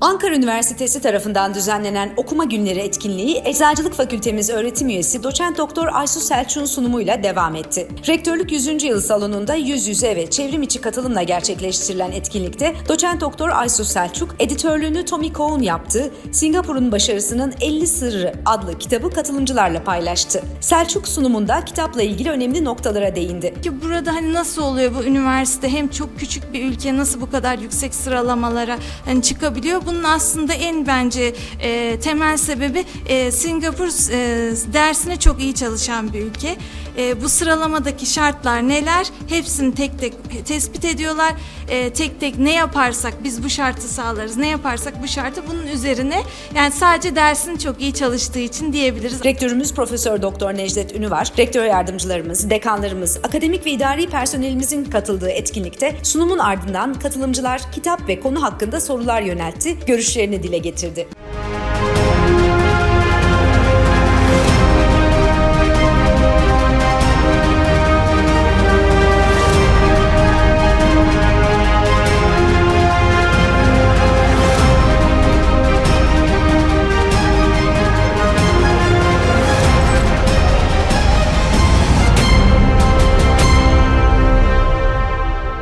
Ankara Üniversitesi tarafından düzenlenen okuma günleri etkinliği Eczacılık Fakültemiz öğretim üyesi doçent doktor Aysu Selçuk'un sunumuyla devam etti. Rektörlük 100. yıl salonunda yüz yüze ve çevrim içi katılımla gerçekleştirilen etkinlikte doçent doktor Aysu Selçuk editörlüğünü Tommy Cohn yaptığı Singapur'un başarısının 50 sırrı adlı kitabı katılımcılarla paylaştı. Selçuk sunumunda kitapla ilgili önemli noktalara değindi. Ki burada hani nasıl oluyor bu üniversite hem çok küçük bir ülke nasıl bu kadar yüksek sıralamalara hani çıkabiliyor? Bunun aslında en bence e, temel sebebi e, Singapur e, dersine çok iyi çalışan bir ülke. E, bu sıralamadaki şartlar neler? Hepsini tek tek tespit ediyorlar. E, tek tek ne yaparsak biz bu şartı sağlarız. Ne yaparsak bu şartı bunun üzerine yani sadece dersini çok iyi çalıştığı için diyebiliriz. Rektörümüz Profesör Doktor Necdet Ünüvar, rektör yardımcılarımız, dekanlarımız, akademik ve idari personelimizin katıldığı etkinlikte sunumun ardından katılımcılar kitap ve konu hakkında sorular yöneltti, görüşlerini dile getirdi.